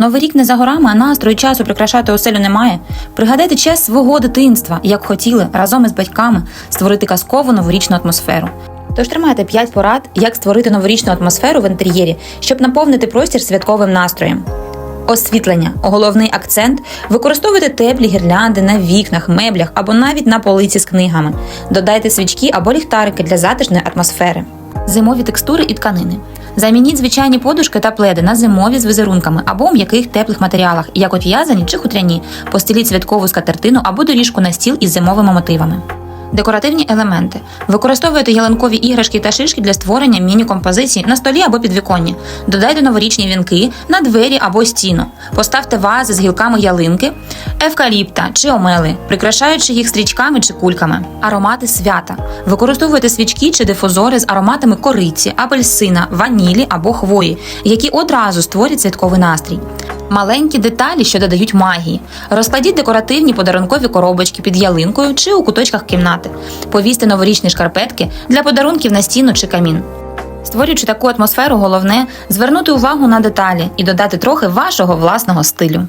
Новий рік не за горами, а настрою часу прикрашати оселю немає. Пригадайте час свого дитинства, як хотіли разом із батьками створити казкову новорічну атмосферу. Тож тримайте 5 порад, як створити новорічну атмосферу в інтер'єрі, щоб наповнити простір святковим настроєм. Освітлення головний акцент використовуйте теплі гірлянди на вікнах, меблях або навіть на полиці з книгами. Додайте свічки або ліхтарики для затишної атмосфери. Зимові текстури і тканини. Замініть звичайні подушки та пледи на зимові з візерунками або в м'яких теплих матеріалах, як от в'язані чи хутряні. Постеліть святкову скатертину або доріжку на стіл із зимовими мотивами. Декоративні елементи. Використовуйте ялинкові іграшки та шишки для створення міні-композицій на столі або підвіконні. Додайте новорічні вінки на двері або стіну. Поставте вази з гілками ялинки, евкаліпта чи омели, прикрашаючи їх стрічками чи кульками. Аромати свята. Використовуйте свічки чи дифузори з ароматами кориці, апельсина, ванілі або хвої, які одразу створять святковий настрій. Маленькі деталі, що додають магії. Розкладіть декоративні подарункові коробочки під ялинкою чи у куточках кімнати. Повісьте новорічні шкарпетки для подарунків на стіну чи камін. Створюючи таку атмосферу, головне звернути увагу на деталі і додати трохи вашого власного стилю.